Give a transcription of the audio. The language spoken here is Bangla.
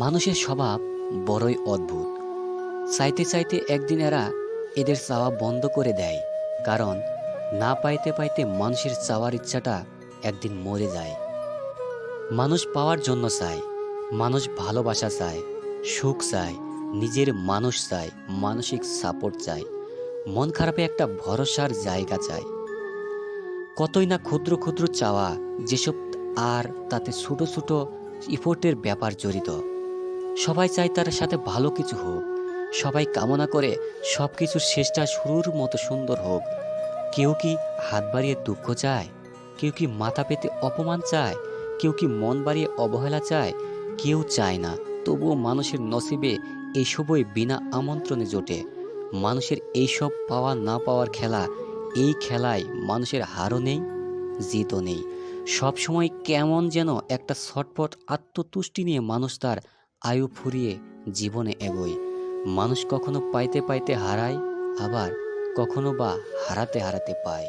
মানুষের স্বভাব বড়ই অদ্ভুত। চাইতে চাইতে একদিন এরা এদের চাওয়া বন্ধ করে দেয়, কারণ না পাইতে পাইতে মানুষের চাওয়ার ইচ্ছাটা একদিন মরে যায়। মানুষ পাওয়ার জন্য চায়, মানুষ ভালোবাসা চায়, সুখ চায়, নিজের মানুষ চায়, মানসিক সাপোর্ট চায়, মন খারাপে একটা ভরসার জায়গা চায়। কতই না ক্ষুদ্র ক্ষুদ্র চাওয়া যেসব আর তাতে ছোট ছোট ইফোর্টের ব্যাপার জড়িত। সবাই চায় তার সাথে ভালো কিছু হোক। সবাই কামনা করে সব কিছুর শেষটা শুরুর মতো সুন্দর হোক। কেউ কি হাত বাড়িয়ে দুঃখ চায়? কেউ কি মাথা পেতে অপমান চায়? কেউ কি মন বাড়িয়ে অবহেলা চায়? কেউ চায় না। তবুও মানুষের নসিবে এইসবই বিনা আমন্ত্রণে জোটে। মানুষের এইসব পাওয়া না পাওয়ার খেলা, এই খেলায় মানুষের হারও নেই জিতও নেই। সবসময় কেমন যেন একটা ছটপট আত্মতুষ্টি নিয়ে মানুষ তার আয়ু ফুরিয়ে জীবনে এগোয়। মানুষ কখনো পাইতে পাইতে হারায়, আবার কখনো বা হারাতে হারাতে পায়।